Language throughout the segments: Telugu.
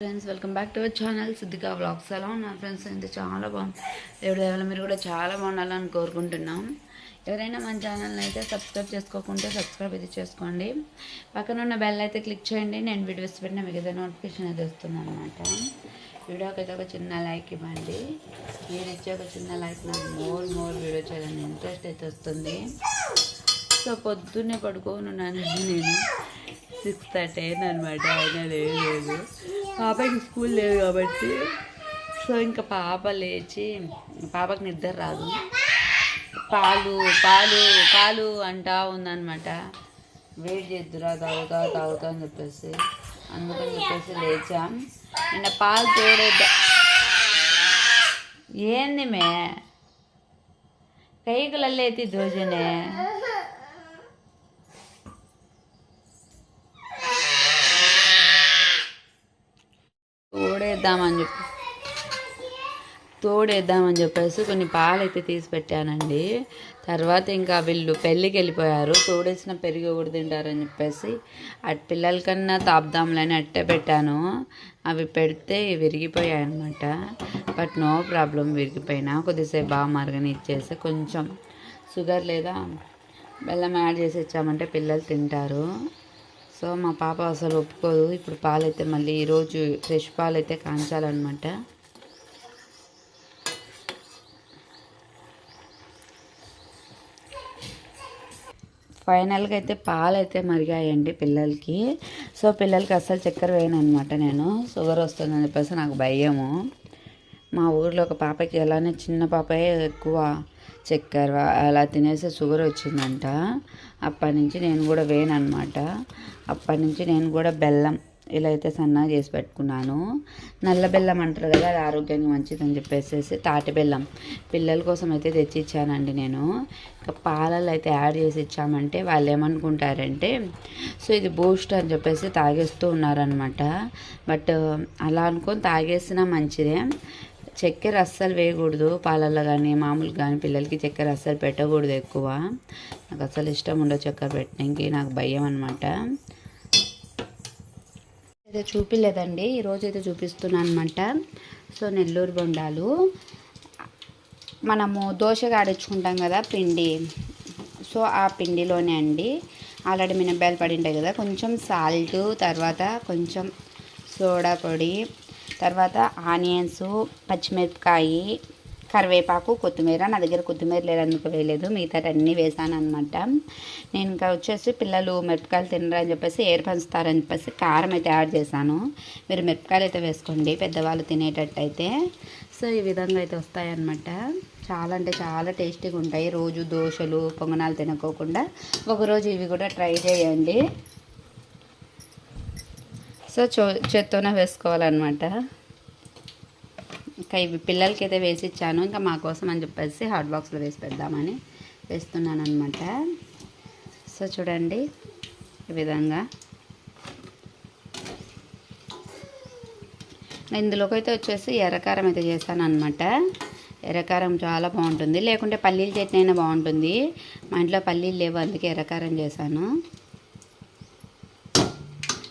Friends welcome back to our channel Siddhika vlogs ఎలా ఉన్నారు ఫ్రెండ్స్ అయితే చాలా బాగుంది. ఎవరి దేవాల మీరు కూడా చాలా బాగుండాలని కోరుకుంటున్నాం. ఎవరైనా మన ఛానల్ని అయితే సబ్స్క్రైబ్ చేసుకోకుంటే సబ్స్క్రైబ్ అయితే చేసుకోండి. పక్కన ఉన్న బెల్ అయితే క్లిక్ చేయండి. నేను వీడియోస్ పెట్టిన మీకు ఏదైనా నోటిఫికేషన్ అయితే వస్తుంది అనమాట వీడియోకి అయితే ఒక చిన్న లైక్ ఇవ్వండి. మీరు ఇచ్చే ఒక చిన్న లైక్ నాకు మోర్ మోర్ వీడియో చేయాలని ఇంట్రెస్ట్ అయితే వస్తుంది. సో పొద్దున్నే పడుకోనున్నాను నేను. సిక్స్ థర్టీ అయింది అనమాట అయినా లేదు. పాపకి స్కూల్ లేదు కాబట్టి సో ఇంకా పాప లేచి పాపకి నిద్ర రాదు. పాలు పాలు పాలు అంటా ఉందనమాట వెయిట్ చేద్దురా తాగుతా తాగుతా అని చెప్పేసి. అందుకని చెప్పేసి లేచాం. నిన్న పాలు తోడేద్దా ఏంది మే? కైకులల్లో ఎత్తి దోజనే? తోడేద్దామని చెప్పి తోడేద్దామని చెప్పేసి కొన్ని పాలు అయితే తీసి పెట్టానండి. తర్వాత ఇంకా వీళ్ళు పెళ్ళికి వెళ్ళిపోయారు. తోడేసిన పెరుగు కూడా తింటారని చెప్పేసి అటు పిల్లల కన్నా తాపుదాంలని అట్టే పెట్టాను. అవి పెడితే విరిగిపోయాయి అనమాట బట్ నో ప్రాబ్లం విరిగిపోయినా. కొద్దిసేపు బాగా మరగని ఇచ్చేసి కొంచెం షుగర్ లేదా బెల్లం యాడ్ చేసి ఇచ్చామంటే పిల్లలు తింటారు. సో మా పాప అసలు ఒప్పుకోదు. ఇప్పుడు పాలైతే మళ్ళీ ఈరోజు ఫ్రెష్ పాలు అయితే కాంచాలన్నమాట. ఫైనల్గా అయితే పాలు అయితే మరిగాయండి పిల్లలకి. సో పిల్లలకి అస్సలు చక్కెర వేయను అనమాట నేను. షుగర్ వస్తుందని చెప్పేసి నాకు భయము. మా ఊర్లో ఒక పాపకి అలానే చిన్న పాపే ఎక్కువ. చక్కెర అలా తినేసి షుగర్ వచ్చిందంట. అప్పటి నుంచి నేను కూడా వేయను అనమాట అప్పటి నుంచి నేను కూడా బెల్లం ఇలా అయితే సన్నగా చేసి పెట్టుకున్నాను. నల్ల బెల్లం అంటారు కదా అది ఆరోగ్యానికి మంచిదని చెప్పేసి తాటి బెల్లం పిల్లల కోసం అయితే తెచ్చి ఇచ్చానండి నేను. ఇంకా పాలలు అయితే యాడ్ చేసి ఇచ్చామంటే వాళ్ళు ఏమనుకుంటారంటే సో ఇది బూస్ట్ అని చెప్పేసి తాగేస్తూ ఉన్నారనమాట బట్ అలా అనుకొని తాగేసినా మంచిదే. చక్కెర అస్సలు వేయకూడదు. పాలల్లో కానీ మామూలు కానీ పిల్లలకి చక్కెర అస్సలు పెట్టకూడదు ఎక్కువ. నాకు అస్సలు ఇష్టం ఉండదు చక్కెర పెట్టడానికి నాకు భయం అనమాట అయితే చూపిలేదండి. ఈరోజు అయితే చూపిస్తున్నాను అనమాట సో నెల్లూరు బొండాలు. మనము దోశ ఆడించుకుంటాం కదా పిండి. సో ఆ పిండిలోనే అండి. ఆల్రెడీ మినపాయలు పడి ఉంటాయి కదా. కొంచెం సాల్ట్ తర్వాత కొంచెం సోడా పొడి తర్వాత ఆనియన్స్ పచ్చిమిరపకాయి కరివేపాకు కొత్తిమీర. నా దగ్గర కొత్తిమీర లేదనుకో వేయలేదు. మిగతా అన్నీ వేసాను అనమాట నేను ఇంకా వచ్చేసి పిల్లలు మిరపకాయలు తినరని చెప్పేసి ఏర్ పంచుతారని చెప్పేసి కారం అయితే యాడ్ చేశాను. మీరు మిరపకాయలు అయితే వేసుకోండి. పెద్దవాళ్ళు తినేటట్టు అయితే సో ఈ విధంగా అయితే వస్తాయన్నమాట. చాలా అంటే చాలా టేస్టీగా ఉంటాయి రోజు దోశలు పొంగనాలు తినకోకుండా. ఒకరోజు ఇవి కూడా ట్రై చేయండి. సో చో చేత్తోనే వేసుకోవాలన్నమాట. ఇంకా ఇవి పిల్లలకి అయితే వేసి ఇచ్చాను ఇంకా మా కోసం అని చెప్పేసి హాట్ బాక్స్లో వేసి పెడదామని వేస్తున్నాను అనమాట సో చూడండి ఈ విధంగా. ఇందులోకి అయితే వచ్చేసి ఎర్రకారం అయితే చేశాను అనమాట ఎర్రకారం చాలా బాగుంటుంది. లేకుంటే పల్లీల చట్నీ అయినా బాగుంటుంది. మా ఇంట్లో పల్లీలు లేవు అందుకే ఎర్రకారం చేశాను.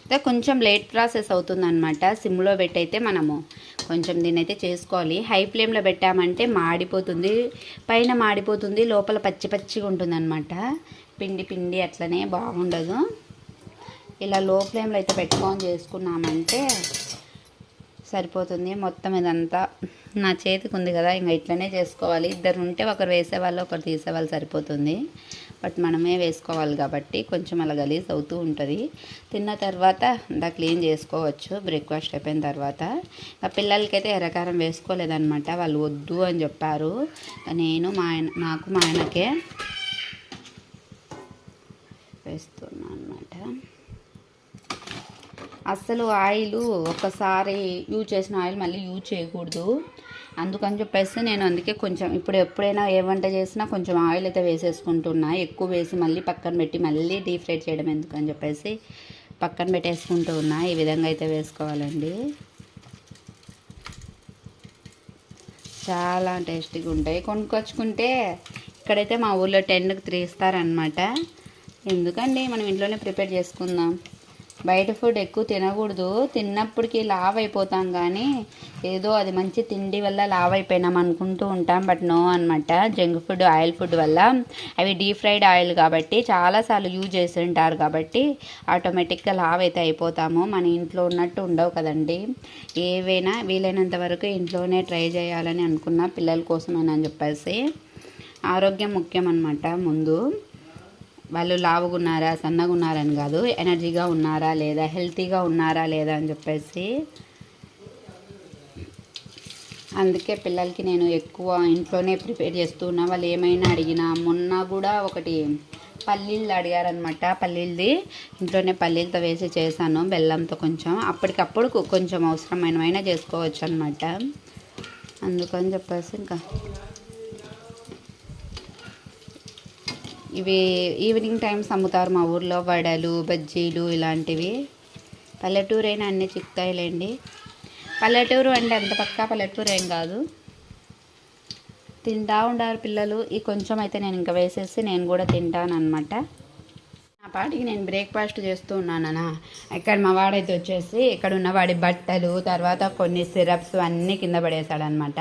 అయితే కొంచెం లేట్ ప్రాసెస్ అవుతుందన్నమాట. సిమ్లో పెట్టయితే మనము కొంచెం దీన్ని అయితే చేసుకోవాలి హై ఫ్లేమ్లో పెట్టామంటే మాడిపోతుంది. పైన మాడిపోతుంది. లోపల పచ్చి పచ్చిగా ఉంటుంది అనమాట పిండి పిండి అట్లనే బాగుండదు. ఇలా లో ఫ్లేమ్లో అయితే పెట్టుకొని చేసుకున్నామంటే సరిపోతుంది. మొత్తం ఇదంతా నా చేతికి ఉంది కదా ఇంకా ఇట్లనే చేసుకోవాలి. ఇద్దరు ఉంటే ఒకరు వేసేవాళ్ళు ఒకరు తీసేవాళ్ళు సరిపోతుంది. బట్ మనమే వేసుకోవాలి కాబట్టి కొంచెం అలా గలీజ్ అవుతూ ఉంటుంది. తిన్న తర్వాత అంతా క్లీన్ చేసుకోవచ్చు. బ్రేక్ఫాస్ట్ అయిపోయిన తర్వాత. ఆ పిల్లలకైతే ఎర్రకారం వేసుకోలేదనమాట వాళ్ళు వద్దు అని చెప్పారు. నేను మా ఆయన నాకు మా ఆయనకే వేస్తున్నాను అనమాట అస్సలు ఆయిల్ ఒకసారి యూజ్ చేసిన ఆయిల్ మళ్ళీ యూజ్ చేయకూడదు. అందుకని చెప్పేసి నేను అందుకే కొంచెం ఇప్పుడు ఎప్పుడైనా ఏ వంట చేసినా కొంచెం ఆయిల్ అయితే వేసేసుకుంటున్నా. ఎక్కువ వేసి మళ్ళీ పక్కన పెట్టి మళ్ళీ డీప్ ఫ్రై చేయడం ఎందుకని చెప్పేసి పక్కన పెట్టేసుకుంటూ ఉన్నా. ఈ విధంగా అయితే వేసుకోవాలండి. చాలా టేస్టీగా ఉంటాయి. కొనుక్కొచ్చుకుంటే ఇక్కడైతే మా ఊళ్ళో టెన్కి త్రీ ఇస్తారనమాట ఎందుకండి? మనం ఇంట్లోనే ప్రిపేర్ చేసుకుందాం. బయట ఫుడ్ ఎక్కువ తినకూడదు. తిన్నప్పటికీ లావ్ అయిపోతాం కానీ ఏదో అది మంచి తిండి వల్ల లావ్ అయిపోయినాం అనుకుంటూ ఉంటాం. బట్ నో అనమాట జంక్ ఫుడ్ ఆయిల్ ఫుడ్ వల్ల అవి డీప్ ఫ్రైడ్ ఆయిల్ కాబట్టి చాలాసార్లు యూజ్ చేసి ఉంటారు కాబట్టి ఆటోమేటిక్గా లావ్ అయితే అయిపోతాము. మన ఇంట్లో ఉన్నట్టు ఉండవు కదండి. ఏవైనా వీలైనంత వరకు ఇంట్లోనే ట్రై చేయాలని అనుకున్న పిల్లల కోసమని అని చెప్పేసి ఆరోగ్యం ముఖ్యం అనమాట ముందు. వాళ్ళు లావుగా ఉన్నారా సన్నగా ఉన్నారని కాదు. ఎనర్జీగా ఉన్నారా లేదా హెల్తీగా ఉన్నారా లేదా అని చెప్పేసి. అందుకే పిల్లలకి నేను ఎక్కువ ఇంట్లోనే ప్రిపేర్ చేస్తూ ఉన్నా. వాళ్ళు ఏమైనా అడిగినా మొన్న కూడా ఒకటి పల్లీలు అడిగారనమాట పల్లీలది. ఇంట్లోనే పల్లీలతో వేసి చేశాను బెల్లంతో కొంచెం. అప్పటికప్పుడు కొంచెం అవసరమైనవైనా చేసుకోవచ్చు అనమాట అందుకని చెప్పేసి ఇంకా ఇవి ఈవినింగ్ టైమ్స్ అమ్ముతారు మా ఊర్లో. వడలు బజ్జీలు ఇలాంటివి. పల్లెటూరు అయినా అన్నీ చిక్కుతాయిలేండి పల్లెటూరు అంటే అంత పక్క పల్లెటూరు ఏం కాదు. తింటా ఉండారు పిల్లలు. ఈ కొంచెం అయితే నేను ఇంకా వేసేసి నేను కూడా తింటాను అనమాట నా పాటికి నేను బ్రేక్ఫాస్ట్ చేస్తూ ఉన్నానా ఇక్కడ మా వాడైతే వచ్చేసి ఇక్కడ ఉన్న వాడి బట్టలు తర్వాత కొన్ని సిరప్స్ అన్నీ కింద పడేశాడనమాట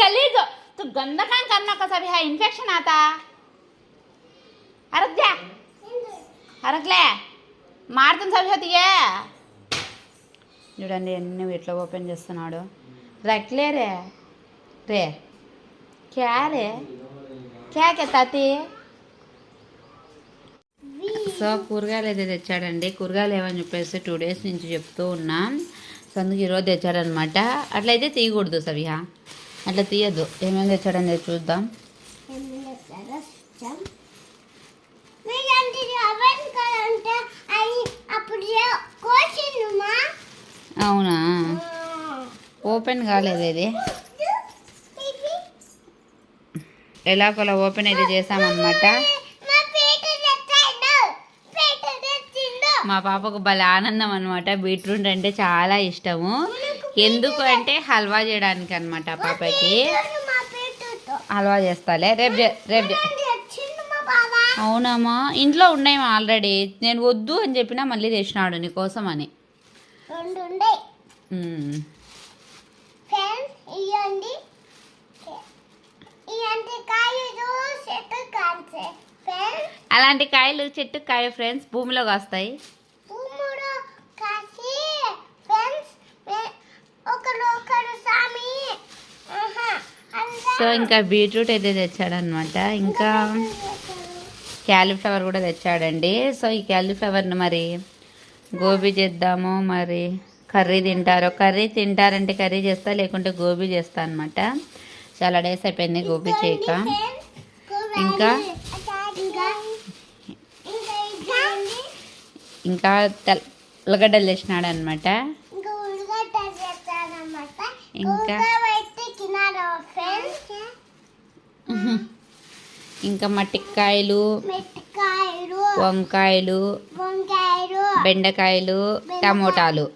గలీజు! तू गंद काम कर नका सभी हा इन्फेक्शन आता अरक द्या అరకలే మారుతుంది సభ్య తీయే చూడండి ఎన్ని ఇట్లా ఓపెన్ చేస్తున్నాడు రక్లే రే రే క్యా రే క్యా కే తాతి సో కూరగాయలు అయితే తెచ్చాడండి కూరగాయలు ఏమని చెప్పేసి టూ డేస్ నుంచి చెప్తూ ఉన్నాం సో అందుకు ఈరోజు తెచ్చాడనమాట అట్లయితే తీయకూడదు సవిహ అట్లా తీయద్దు. ఏమేమి తెచ్చాడని చూద్దాం. అవునా? ఓపెన్ కాలేదు ఇది. ఎలాగోలా ఓపెన్ అయితే చేసామన్నమాట. మా పాపకు భలే ఆనందం అనమాట బీట్రూట్ అంటే చాలా ఇష్టము. ఎందుకు అంటే హల్వా చేయడానికి అనమాట పాపకి. హల్వా చేస్తాలే. రేపు రేపు అవునమ్మా ఇంట్లో ఉన్నాయి ఆల్రెడీ. నేను వద్దు అని చెప్పినా మళ్ళీ తెచ్చినాడు నీకోసం అని. అలాంటి కాయలు చెట్టు కాయ ఫ్రెండ్స్ భూమిలో కాస్తాయి భూముడు కాసి ఫ్రెండ్స్ ఒకరు ఒకరు సామి ఆహా, అందరూ సో ఇంకా బీట్రూట్ అయితే తెచ్చాడనమాట ఇంకా క్యాలీఫ్లవర్ కూడా తెచ్చాడండి. సో ఈ క్యాలీఫ్లవర్ని మరి గోబీ చేద్దాము. మరి కర్రీ తింటారు కర్రీ తింటారంటే కర్రీ చేస్తా లేకుంటే గోబీ చేస్తా అనమాట చాలా డేస్ అయిపోయింది గోబీ చేయక. ఇంకా? ఇంకా తెల్లగడ్డలు తెచ్చినాడు అనమాట ఇంకా ఉల్లిగడ్డ చేస్తానన్నమాట ఇంకా? అయితే కినారు ఫ్రెండ్స్ ఇంకా మట్టికాయలు వంకాయలు బెండకాయలు టమోటాలు.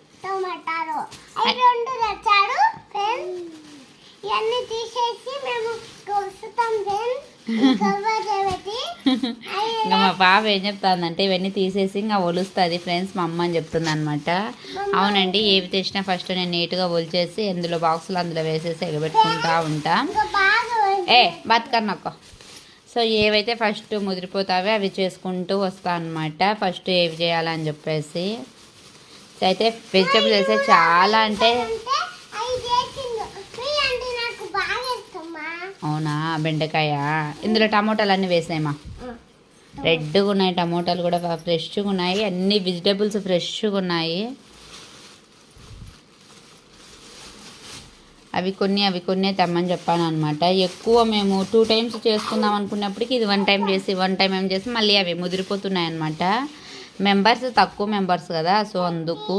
ఇంకా మా పాప ఏం చెప్తాందంటే ఇవన్నీ తీసేసి ఇంకా ఒలుస్తుంది ఫ్రెండ్స్ మా అమ్మ అని చెప్తుంది అనమాట అవునండి ఏవి తెచ్చినా ఫస్ట్ నేను నీట్గా ఒలిచేసి అందులో బాక్సులు అందులో వేసేసి ఎగబెట్టుకుంటా ఉంటా. ఏ బతకన్నక్క సో ఏవైతే ఫస్ట్ ముదిరిపోతావో అవి చేసుకుంటూ వస్తా అనమాట ఫస్ట్ ఏవి చేయాలని చెప్పేసి. సో అయితే వెజిటబుల్స్ అయితే చాలా అంటే అవునా? బెండకాయ? ఇందులో టమోటాలు అన్నీ వేసాయమ్మా రెడ్గా ఉన్నాయి టమోటాలు కూడా ఫ్రెష్గా ఉన్నాయి. అన్ని వెజిటేబుల్స్ ఫ్రెష్గా ఉన్నాయి. అవి కొన్ని అవి కొన్ని తెమ్మని చెప్పాను అనమాట ఎక్కువ మేము టూ టైమ్స్ చేసుకుందాం అనుకున్నప్పటికీ ఇది వన్ టైం చేసి వన్ టైం ఏం చేసి మళ్ళీ అవి ముదిరిపోతున్నాయి అనమాట మెంబర్స్ తక్కువ మెంబర్స్ కదా సో అందుకు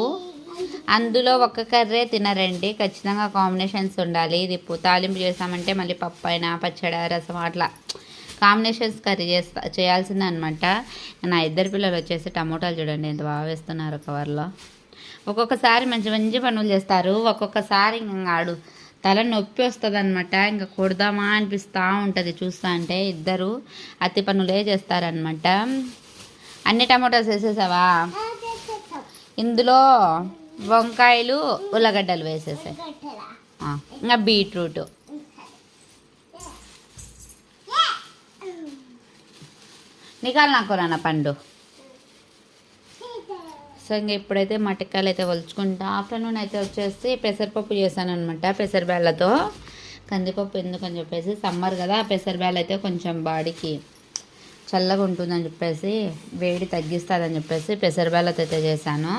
అందులో ఒక్క కర్రే తినరండి. ఖచ్చితంగా కాంబినేషన్స్ ఉండాలి. ఇది తాలింపు చేసామంటే మళ్ళీ పప్పు అయినా పచ్చడి రసం అట్లా కాంబినేషన్స్ కర్రీ చేస్తా చేయాల్సిందే అనమాట నా ఇద్దరు పిల్లలు వచ్చేసి టమోటాలు చూడండి ఎంత బాగా వేస్తున్నారు కవర్లో ఒక్కొక్కసారి మంచి మంచి పనులు చేస్తారు. ఒక్కొక్కసారి ఆడు తల నొప్పి వస్తుంది అనమాట ఇంకా కొడదామా అనిపిస్తూ ఉంటుంది. చూస్తా అంటే ఇద్దరు అతి పనులే చేస్తారనమాట అన్ని టమాటోస్ వేసేసావా. ఇందులో వంకాయలు ఉల్లగడ్డలు వేసేసాయి. ఇంకా బీట్రూట్. నికాలు నాకు నాన్న పండు? సో ఇంకా ఇప్పుడైతే మటకాయలు అయితే వలుచుకుంటా. ఆఫ్టర్నూన్ అయితే వచ్చేసి పెసరపప్పు చేశాను అనమాట పెసరబేళ్ళతో. కందిపప్పు ఎందుకని చెప్పేసి సమ్మర్ కదా పెసరబేళ్ళ అయితే కొంచెం బాడీకి చల్లగా ఉంటుందని చెప్పేసి వేడి తగ్గిస్తుందని చెప్పేసి పెసరబేళ్ళతో అయితే చేశాను.